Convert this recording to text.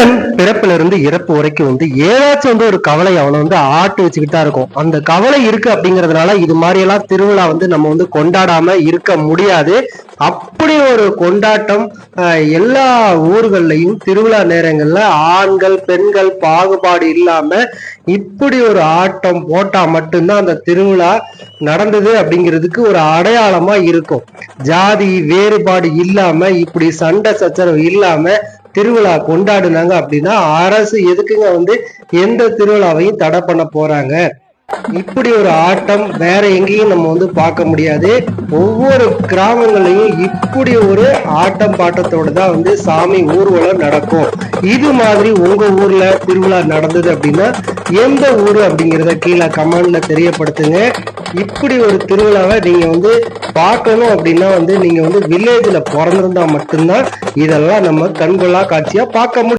மனிதன் பிறப்புல இருந்து இறப்பு வரைக்கும் வந்து ஏதாச்சும் வந்து ஒரு கவலை அவனை வந்து ஆட்டு வச்சுக்கிட்டு தான் இருக்கும். அந்த கவலை இருக்கு அப்படிங்கறதுனால இது மாதிரி எல்லாம் திருவிழா வந்து நம்ம வந்து கொண்டாடாம இருக்க முடியாது. அப்படி ஒரு கொண்டாட்டம் எல்லா ஊர்கள்லயும் திருவிழா நேரங்கள்ல ஆண்கள் பெண்கள் பாகுபாடு இல்லாம இப்படி ஒரு ஆட்டம் போட்டா மட்டும்தான் அந்த திருவிழா நடந்தது அப்படிங்கிறதுக்கு ஒரு அடையாளமா இருக்கும். ஜாதி வேறுபாடு இல்லாம இப்படி சண்டை சச்சரவு இல்லாம திருவிழா கொண்டாடுனாங்க அப்படின்னா அரசு எதுக்குங்க வந்து எந்த திருவிழாவையும் தடை பண்ண போறாங்க? இப்படி ஒரு ஆட்டம் வேற எங்கேயும் நம்ம வந்து பார்க்க முடியாது. ஒவ்வொரு கிராமங்களையும் இப்படி ஒரு ஆட்டம் பாட்டத்தோட தான் வந்து சாமி ஊர்வலம் நடக்கும். இது மாதிரி உங்க ஊர்ல திருவிழா நடந்தது அப்படின்னா எந்த ஊர் அப்படிங்கிறத கீழே கமெண்ட்ல தெரியப்படுத்துங்க. இப்படி ஒரு திருவிழாவை நீங்க வந்து பார்க்கணும் அப்படின்னா வந்து நீங்க வந்து வில்லேஜ்ல பிறந்திருந்தா மட்டும்தான் இதெல்லாம் நம்ம கண்கொள்ளா காட்சியா பார்க்க முடியும்.